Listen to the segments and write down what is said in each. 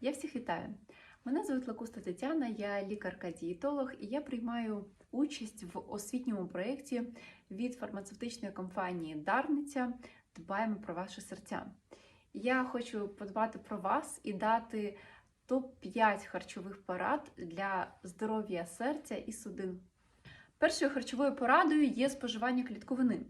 Я всіх вітаю! Мене звуть Лакуста Тетяна, я лікарка-дієтолог і я приймаю участь в освітньому проєкті від фармацевтичної компанії Дарниця Дбаємо про ваше серця. Я хочу подбати про вас і дати топ-5 харчових порад для здоров'я серця і судин. Першою харчовою порадою є споживання клітковини.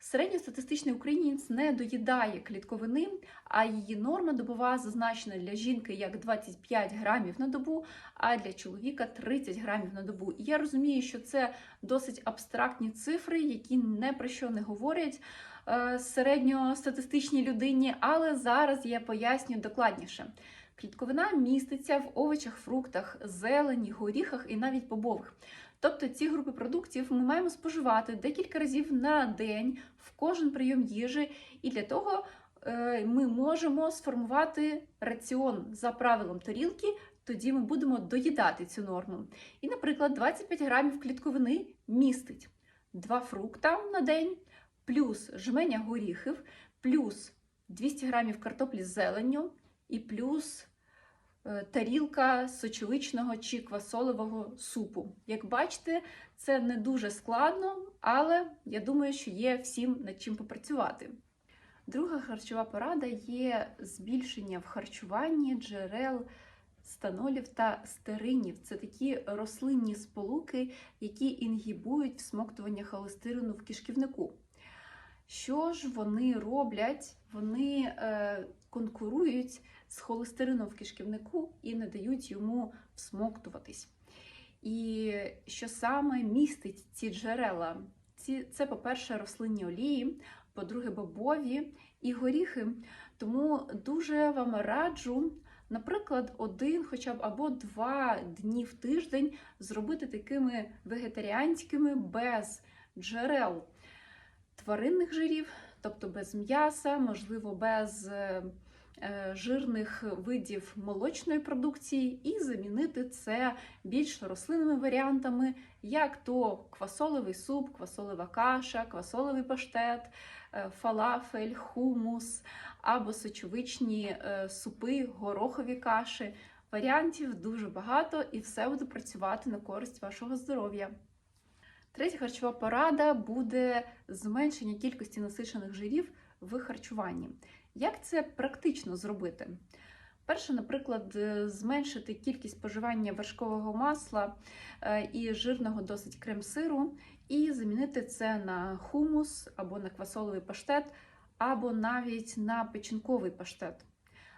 Середньостатистичний українець не доїдає клітковини, а її норма добова зазначена для жінки як 25 грамів на добу, а для чоловіка 30 грамів на добу. І я розумію, що це досить абстрактні цифри, які не про що не говорять е, середньостатистичній людині, але зараз я поясню докладніше. Клітковина міститься в овочах, фруктах, зелені, горіхах і навіть бобових. Тобто ці групи продуктів ми маємо споживати декілька разів на день в кожен прийом їжі, і для того е, ми можемо сформувати раціон за правилом тарілки, тоді ми будемо доїдати цю норму. І, наприклад, 25 грамів клітковини містить 2 фрукта на день, плюс жменя горіхів, плюс 200 грамів картоплі з зеленню і плюс е, тарілка сочевичного чи квасолевого супу. Як бачите, це не дуже складно, але я думаю, що є всім над чим попрацювати. Друга харчова порада є збільшення в харчуванні джерел станолів та стеринів. Це такі рослинні сполуки, які інгібують всмоктування холестерину в кишківнику. Що ж вони роблять? Вони е, конкурують з холестерином в кишківнику і не дають йому всмоктуватись. І що саме містить ці джерела? Це, по-перше, рослинні олії, по-друге, бобові і горіхи. Тому дуже вам раджу, наприклад, один, хоча б або два дні в тиждень зробити такими вегетаріанськими без джерел тваринних жирів, тобто без м'яса, можливо, без е, жирних видів молочної продукції, і замінити це більш рослинними варіантами, як то квасолевий суп, квасолева каша, квасолевий паштет, е, фалафель, хумус або сочовичні супи, горохові каші. Варіантів дуже багато, і все буде працювати на користь вашого здоров'я. Третя харчова порада буде зменшення кількості насичених жирів в харчуванні. Як це практично зробити? Перше, наприклад, зменшити кількість споживання вершкового масла і жирного досить крем-сиру, і замінити це на хумус або на квасоловий паштет, або навіть на печінковий паштет.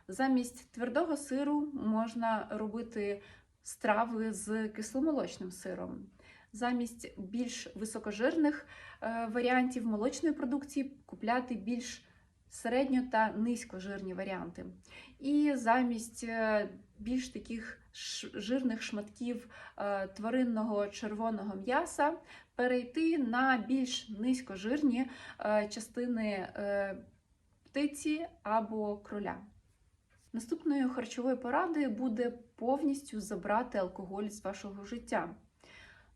Замість твердого сиру можна робити страви з кисломолочним сиром замість більш високожирних е, варіантів молочної продукції купляти більш середньо та низькожирні варіанти. І замість е, більш таких жирних шматків е, тваринного червоного м'яса перейти на більш низькожирні частини птиці або кроля. Наступною харчовою порадою буде повністю забрати алкоголь з вашого життя.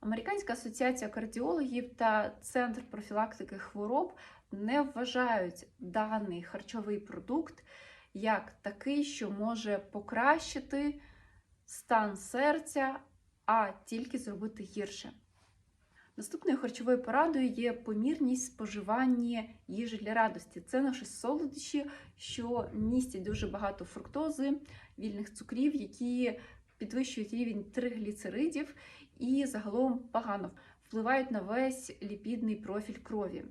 Американська асоціація кардіологів та Центр профілактики хвороб не вважають даний харчовий продукт як такий, що може покращити стан серця, а тільки зробити гірше. Наступною харчовою порадою є помірність споживання їжі для радості. Це наші солодощі, що містять дуже багато фруктози, вільних цукрів, які підвищують рівень тригліцеридів і загалом погано впливають на весь ліпідний профіль крові.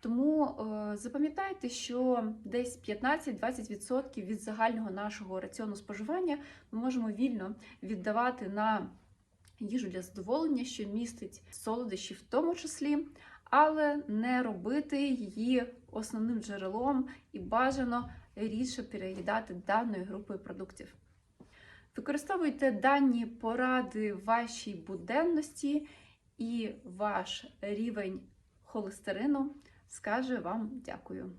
Тому е, запам'ятайте, що десь 15-20% від загального нашого раціону споживання ми можемо вільно віддавати на їжу для задоволення, що містить солодощі в тому числі, але не робити її основним джерелом і бажано рідше переїдати даною групою продуктів. Використовуйте дані поради вашій буденності, і ваш рівень холестерину скаже вам дякую.